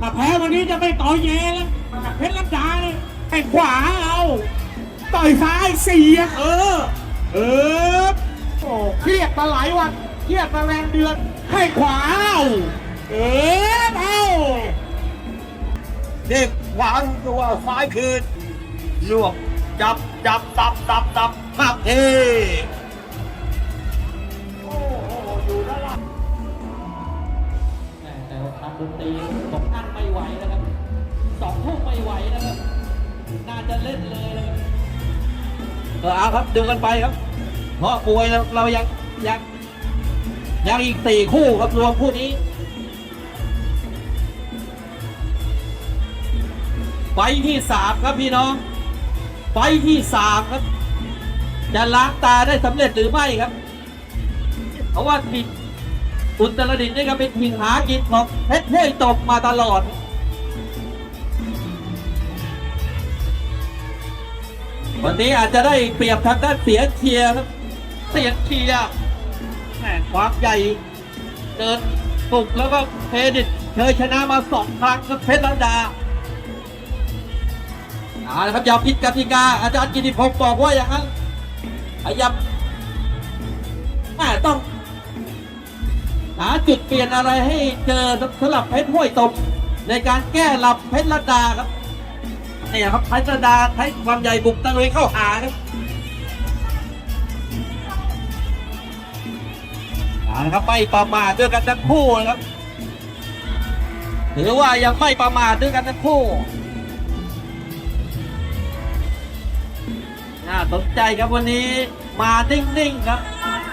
ถ้าแพ้วันนี้จะไม่ต่อเยแล้วกับเพชรลัดดาเนี่ยให้ขวาเอาต่อยซ้ายเสียบเออ เออโอ้เครียดมาหลายวันเครียดมาแรงเดือน ให้ขวาเอาเออเอาเด็กวางตัวซ้ายคืนลวกจับจับตับตับตับหักเทโอ้โหอยู่ด้านหลังแต่ว่าทางดนตรี สองทุ่มไม่ไหวแล้วครับ น่าจะเล่นเลยแล้วครับเออเอาครับดูกันไปครับเพราะมวยเราเรายังยังยังอีกสี่คู่ครับรวมคู่นี้ไฟท์ที่สามครับพี่น้องไฟท์ที่สามครับ จะล้างตาได้สำเร็จหรือไม่ครับ เพราะว่าทีมอุตรดิตถ์นี่ก็เป็นทีมหากินของเพชรห้วยตกมาตลอด วันนี้อาจจะได้เปรียบทางด้านเสียงเชียร์ครับ เสียงเชียร์แหม่ความใหญ่เกินปลุกแล้วก็เครดิตเคยชนะมาสองครั้งกับเพชรลัดดาเอาละครับอย่าผิดกติกาอาจารย์กิติพงศ์บอกว่าอย่างนั้นพยายามแม่ต้องหาจุดเปลี่ยนอะไรให้เจอสำหรับเพชรห้วยตบในการแก้ลำเพชรลัดดาครับ เนี่ยครับพัชรดาใช้ความใหญ่บุกตะลุยเข้าหาครับเอาละครับไม่ประมาทด้วยกันทั้งคู่นะครับถือว่ายังไม่ประมาทด้วยกันทั้งคู่น่าสนใจครับวันนี้มานิ่งๆครับ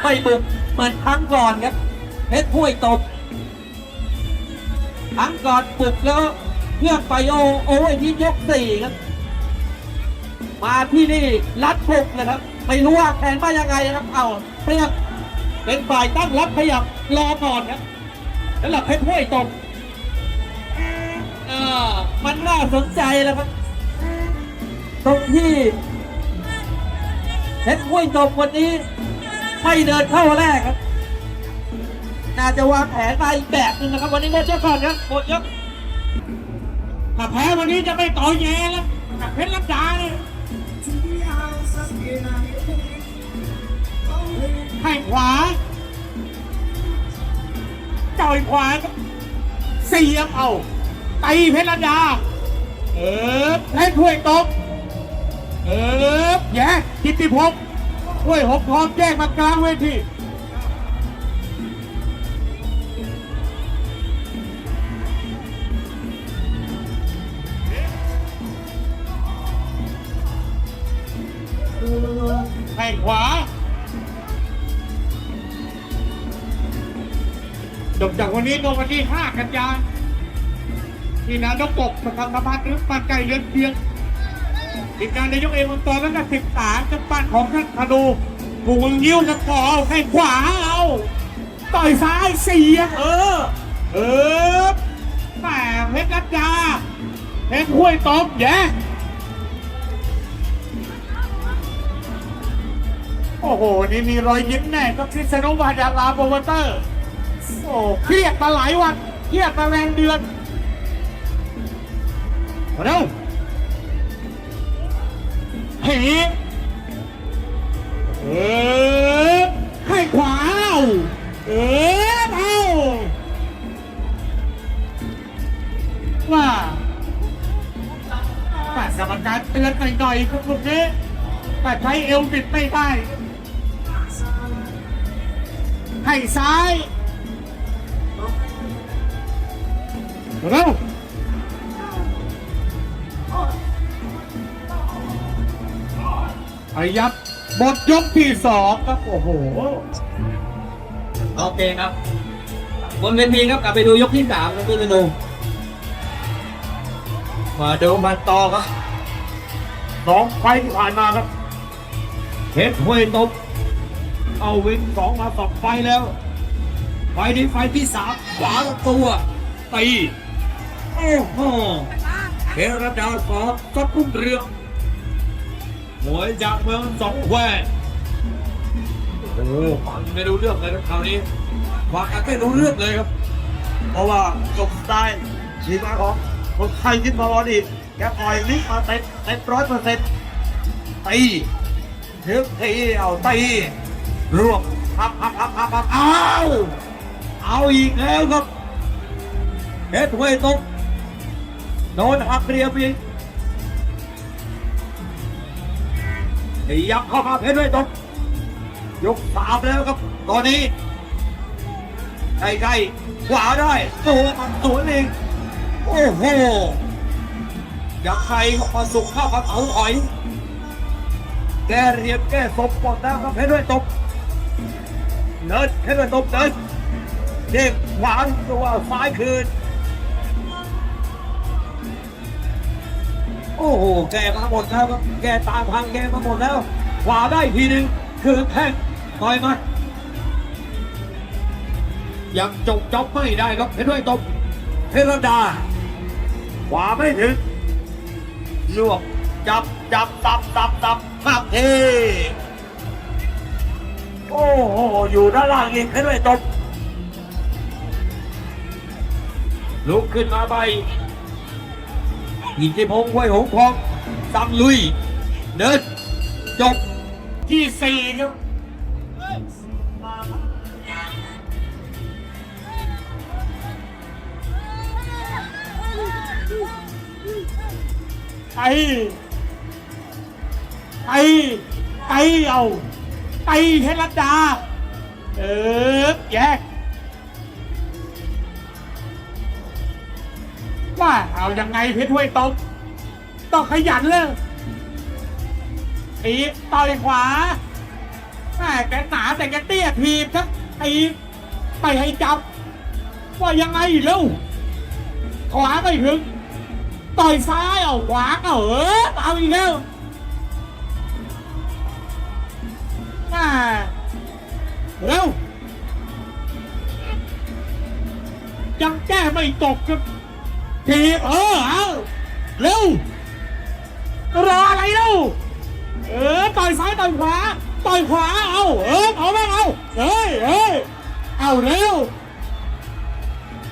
ไม่บุกเหมือนครั้งก่อนครับเพชรห้วยตบครั้งก่อนบุกแล้ว เพื่อไปโอโอ้ยที่ยกสี่ครับ มาที่นี่รัดปุกนะครับ ไม่รู้ว่าแผนว่ายังไงนะครับ เอาเพื่อเป็นฝ่ายตั้งรับขยับรอก่อนครับแล้วหลับเพชรห้วยตกเออมันน่าสนใจแล้วครับ ตรงที่เพชรห้วยตกวันนี้ ไม่เดินเข้าแรกครับ น่าจะวางแผนมาอีกแบบหนึงนะครับ วันนี้หมดยกก่อนครับหมดยก ถ้าแพ้วันนี้จะไม่ต่อเยแล้วกับเพชรลัดดาเนี่ยให้ขวาจ่อยขวาเสียบเอาตีเพชรลัดดา เออให้ถ้วยตก เออแย่กิติพงศ์ถ้วยหกทองแยกมากลางเวที จากวันนี้ก็วันที่ 5 กันยาที่นานกบประธานสภาหรือปานไก่เรือนเพียงทีมงานนายกเอวันตอนแล้วก็สิบสามจังปันของท่านธนูผูกงิ้วจะต่อเอาให้ขวาเอาต่อยซ้ายเสียเออ เออแหมเพชรรัตดาเพชรห้วยตบแย่โอ้โห นี่มีรอยยิ้มแน่ก็คริสโนวาดาลาโปรโมเตอร์ โอ้เครียดมาหลายวันเครียดมาแรงเดือนมาเร็วเฮ้เออให้ขวาเอาเออเอาว่าแต่กรรมการเตือนหน่อยๆครับลูกนี้แต่ใช้เอวติดไม่ได้ให้ซ้าย เร็วพยับหมดยกที่สองครับ โอ้โห โอเคครับ บนเวทีครับกลับไปดูยกที่สามครับพี่ธนูมาดูมันต่อครับสองไฟล์ที่ผ่านมาครับเพชรห้วยตบ เอาวินสองมาสองไฟล์แล้ว ไฟล์นี้ไฟล์ที่สามขวาตัวตี โอ้โหเพชรดาสองสักกุ้งเรืองมวยจากเมืองสองแควโอ้ฟังไม่รู้เรื่องเลยครับคราวนี้ฟังกันไม่รู้เรื่องเลยครับ เพราะว่าจบสไตล์ทีมาของคนไทยยินบอลอีกแกปล่อยลิกมาเต็มเต็มร้อยเปอร์เซ็นต์ตีถึงทีเอาตีรวบพับพับพับพับพับเอาเอาอีกแล้วครับเฮ็ดเวยตก โดนหักเรียบอีกยับเข้ามาเพชรเวยตกยกสามแล้วครับ ตอนนี้ใกล้ๆขวาได้ตัวมันสวนเองโอ้โหอยากใครมาสุกข้ากับเอาอ่อย แกเรียบแกศพหมดแล้วครับเพชรด้วยตบเดินเพชรด้วยตบเดินเด็กขวางตัวซ้ายคืน โอ้โห แกมาหมดแล้วครับแกตามทางแกมาหมดแล้ว ขวาได้ทีหนึ่งคือแข้งต่อยมายังจบจ็อบไม่ได้ครับเพชรด้วยตบเพชรดา ขวาไม่ถึงลวกจับจับตับตับตับหักเทโอ้โห อยู่ด้านล่างอีกเพชรด้วยตบลุกขึ้นมาไป อิทธิพงศ์ห้วยหงทองสั่งลุย เดิน จบที่สี่ครับไอไอไอเอาไอเทรัดดา เออแยก ว่าเอายังไงเพชรห้วยตกต้องขยันเลยตีต่อยขวาแม่แกหนาแต่แกเตี้ยทีบครับตีไปให้จับ ว่ายังไงเร็วขวาไม่ถึง ต่อยซ้ายเอาขวาเอาเออเอาอีกแล้วแม่เร็วยังแก้ไม่ตกครับ ทีบเออเอาเร็ว รออะไรเร็วเออต่อยซ้ายต่อยขวาต่อยขวาเอาเออเอาแม่งเอาเฮ้ยเฮ้ยเอาเร็ว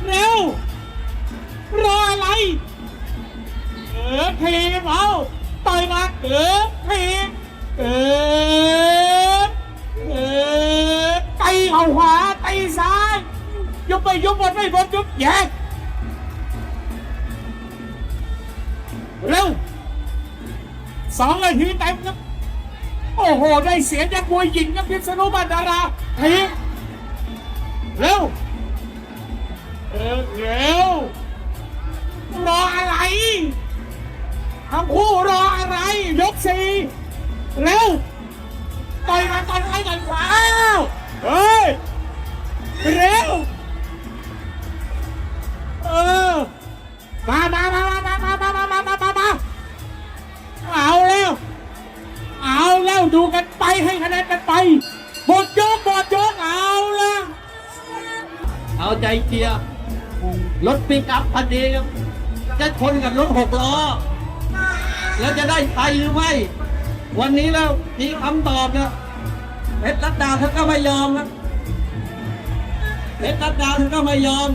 เร็ว รออะไร เออทีเอาต่อยมาเออทีเออเออตีเอาขวาตีซ้ายยุบไปยุบบนไม่บนยุบแย เร็วสองนาทีเต็มครับ โอ้โห ได้เสียงจากมวยหญิงครับพิษณุบันดาราทีเร็วเออเร็ว รออะไรทั้งคู่รออะไร ยกสี่เร็วต่อยมาต่อยไปต่อยขวาเฮ้ย เร็ว เออ มามา ใจเชียร์รถปิกอัพคันนี้ครับจะชนกับรถหกล้อ แล้วจะได้ไปหรือไม่ วันนี้แล้วมีคำตอบนะเพชรรัตดาเธอก็ไม่ยอมครับเพชรรัตดาเธอก็ไม่ยอม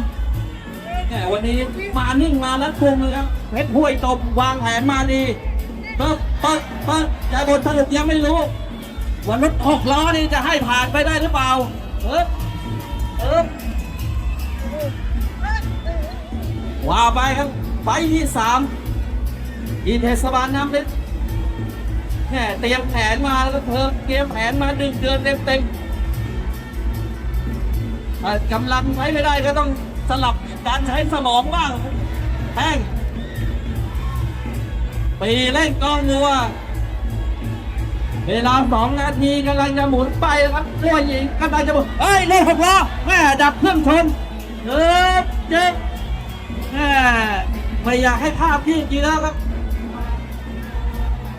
แหมวันนี้มานิ่งมาลัดกุมเลยครับเพชรห้วยตบวางแผนมาดีเปิดเปิดเปิดแต่บทสรุปยังไม่รู้ว่ารถหกล้อนี่จะให้ผ่านไปได้หรือเปล่าเออ ว่าไปครับไฟที่สามที่เทศบาลน้ำเพชรแหมเตรียมแผนมาแล้วเธอเตรียมแผนมาดึงเดือนเต็มเต็มๆกำลังใช้ไม่ได้ก็ต้องสลับการใช้สมองบ้างแห้งปีเล่นกองงัวเวลาสองนาทีกำลังจะหมุนไปครับตัวหญิงกำลังจะหมุนเฮ้ยเล่นหกล้อแม่ดับเครื่องชนเออเจ็บ แม่ไม่อยากให้ภาพพี่จริงแล้วครับ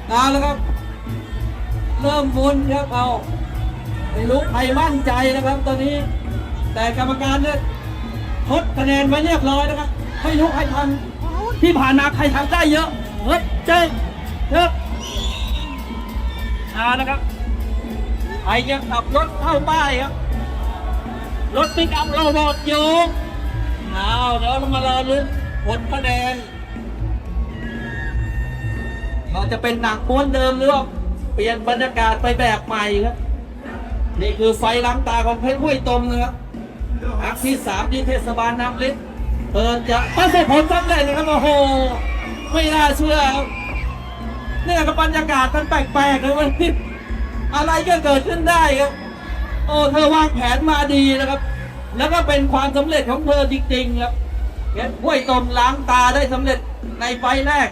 เอาแล้วครับ เริ่มมุนครับเอาไม่รู้ใครมั่นใจนะครับ ตอนนี้ แต่กรรมการเนี่ยทดคะแนนไว้เรียบร้อยนะครับไม่รู้ใครทำที่ผ่านมาใครทำได้เยอะเฮ้ยเจ๊เยอะเอานะครับใครจะขับรถเข้าป้ายครับรถปิกอัพโรบอทอยู่ เอาเดี๋ยวเรามารอลุ้นผลคะแนน เราจะเป็นหนังม้วนเดิมหรือว่าเปลี่ยนบรรยากาศไปแบบใหม่ครับ นี่คือไฟล้างตาของเพชรห้วยตมนะครับอักที่สามที่เทศบาลน้ำล็กเปิดจะประสบผลสำเร็จนะครับโอ้โหไม่น่าเชื่อครับเนี่ยกับบรรยากาศมันแปลกๆเลยวันนี้อะไรก็เกิดขึ้นได้ครับ โอ้เธอวางแผนมาดีนะครับ แล้วก็เป็นความสำเร็จของเธอจริงๆครับเพชรห้วยตมล้างตาได้สำเร็จในไฟแรก